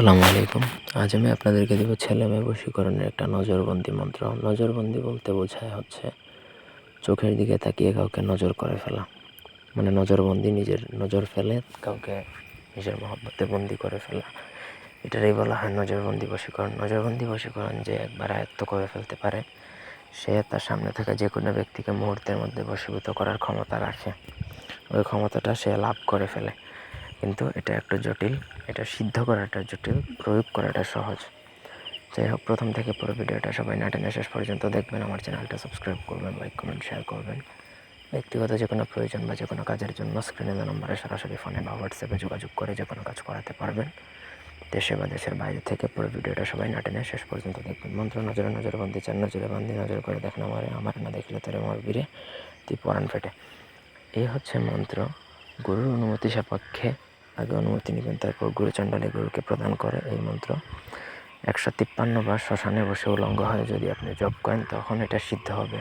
আসসালামু আলাইকুম। আজ আমি আপনাদেরকে দেব ছেলে মেয়ে বশীকরণের একটা নজরবন্দি মন্ত্র। নজরবন্দি বলতে বোঝায় হচ্ছে, চোখের দিকে তাকিয়ে কাউকে নজর করে ফেলা। মানে নজরবন্দি নিজের নজর ফেলে, কাউকে নিজের মহব্বতে বন্দি করে ফেলা। এটারই বলা হয় নজরবন্দি বশীকরণ। নজরবন্দি বশীকরণ যে একবার আয়ত্ত করে ফেলতে পারে, সে তার সামনে থাকা যে কোনো ব্যক্তিকে মুহূর্তের মধ্যে বশীভূত করার ক্ষমতা রাখে। ওই ক্ষমতাটা সে লাভ করে ফেলে। কিন্তু এটা একটু জটিল, এটা সিদ্ধ করাটা জটিল, প্রয়োগ করাটা সহজ। যাই হোক, প্রথম থেকে পুরো ভিডিওটা সবাই না টেনে শেষ পর্যন্ত দেখবেন, আমার চ্যানেলটা সাবস্ক্রাইব করবেন লাইক কমেন্ট শেয়ার করবেন। ব্যক্তিগত যে কোনো প্রয়োজন বা যে কোনো কাজের জন্য স্ক্রিনে দেওয়া নম্বরে সরাসরি ফোনে বা হোয়াটসঅ্যাপে যোগাযোগ করে যে কোনো কাজ করাতে পারবেন। দেশে বা দেশের বাইরে থেকে পুরো ভিডিওটা সবাই না টেনে শেষ পর্যন্ত দেখবেন। মন্ত্র, নজরে নজরে বন্দি, চার নজরে বান্দি, নজর করে দেখেন আমার আমার না দেখলে তোরে মর বীরে তুই পরাণ ফেটে। এই হচ্ছে মন্ত্র। গুরুর অনুমতি সাপেক্ষে আগে অনুমতি নেবেন, তারপর গুরুচণ্ডালী গুরুকে প্রদান করে এই মন্ত্র। একশো তিপ্পান্ন বার শ্মশানে বসে উলঙ্গ হয়, যদি আপনি জপ করেন তখন এটা সিদ্ধ হবে।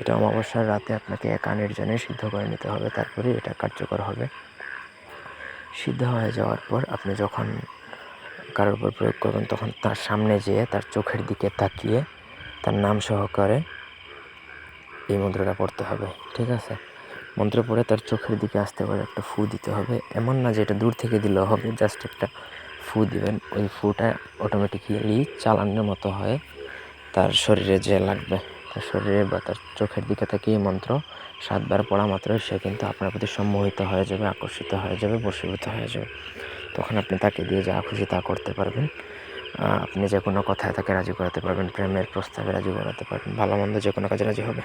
এটা অমাবস্যার রাতে আপনাকে একা নির্জনে সিদ্ধ করে নিতে হবে, তারপরে এটা কার্যকর হবে। সিদ্ধ হয়ে যাওয়ার পর আপনি যখন কারোর উপর প্রয়োগ করবেন, তখন তার সামনে যেয়ে তার চোখের দিকে তাকিয়ে তার নাম সহকারে এই মন্ত্রটা পড়তে হবে, ঠিক আছে? মন্ত্র পড়ে তার চোখের দিকে আসতে করে একটা ফু দিতে হবে। এমন না যে এটা দূর থেকে দিলেও হবে জাস্ট একটা ফু দিবেন। ওই ফুটা অটোমেটিক্যালি চালানোর মতো হয়। তার শরীরে যে লাগবে, তার শরীরে বা তার চোখের দিকে এই মন্ত্র সাতবার পড়া মাত্রই সে কিন্তু আপনার প্রতি সম্মোহিত হয়ে যাবে, আকর্ষিত হয়ে যাবে বশীভূত হয়ে যাবে। তখন আপনি তাকে দিয়ে যা খুশি তা করতে পারবেন। আপনি যে কোনো কথায় তাকে রাজি করাতে পারবেন, প্রেমের প্রস্তাবে রাজি করাতে পারবেন। ভালো মন্দ যে কোনো কাজে রাজি হবে।